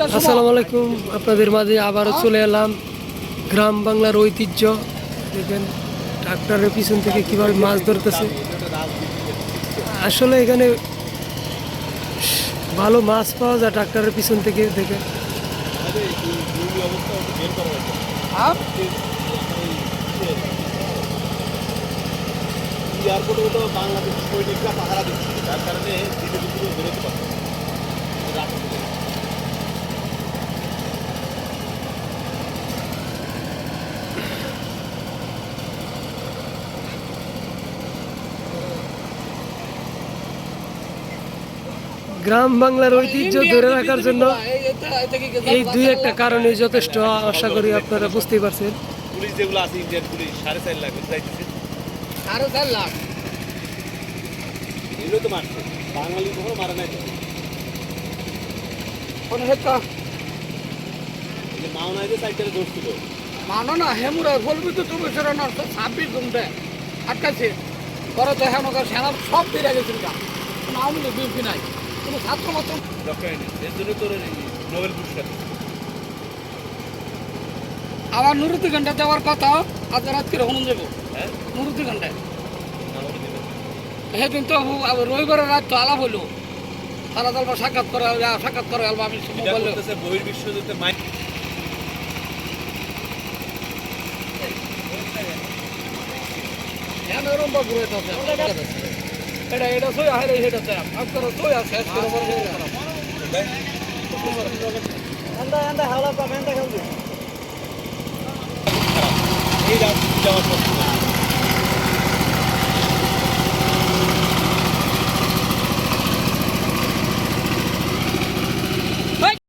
আসসালামু আলাইকুম। আপনাদের মাঝে আবারও চলে এলাম। গ্রাম বাংলার ঐতিহ্য। দেখেন ট্রাক্টরের পিছন থেকে কীভাবে মাছ ধরতেছে। আসলে এখানে ভালো মাছ পাওয়া যায় ট্রাক্টরের পিছন থেকে দেখে এয়ারপোর্টে তো বাংলাদেশ সৈনিকরা পাহারা দিচ্ছে। যার কারণে দিনে দুপুরে বেরোতে পারছে। গ্রাম বাংলার ঐতিহ্য ধরে রাখার জন্য এই দুই একটা কারণে যথেষ্ট আশা করি আপনারা বুঝতেই পারছেন। পুলিশ যেগুলো আছে ইন্ডিয়ান পুলিশ সাড়ে চার লাখ যাইতেছে আরও চার লাখ? এগুলো তো মারছে। বাঙালি কখনো মারা নাই মাওনায় যে সাইকেলে ধরছিল। মানো না হেমুরা বলবি তো তুমি ছাব্বিশ আটকাছে তো সেনা সব বেড়ে গেছিল নাই। কোনো ছাত্র মাত্র? এর জন্য তোর নোবেল পুরস্কার। আমার নুরুতি ঘণ্টা দেওয়ার কথা আজ রাত করে হনুন যাব। হ্যাঁ? নুরুতি ঘন্টায় না, ওটা দিবে। সেদিন তো আবার রবিবারের রাত তো আলাপ হইল তারা দলবা সাক্ষাৎ করে সাক্ষাৎ করে আলবা আমি বহির্বিশ্ব যাতে মাই হ্যাঁ এরকম বা ঘুরে আছে এটা এটা সই আহে এটা চাই আপনারা সই আছে শেষ করে বড় করে করা। এই রাজনীতি যাওয়ার পর।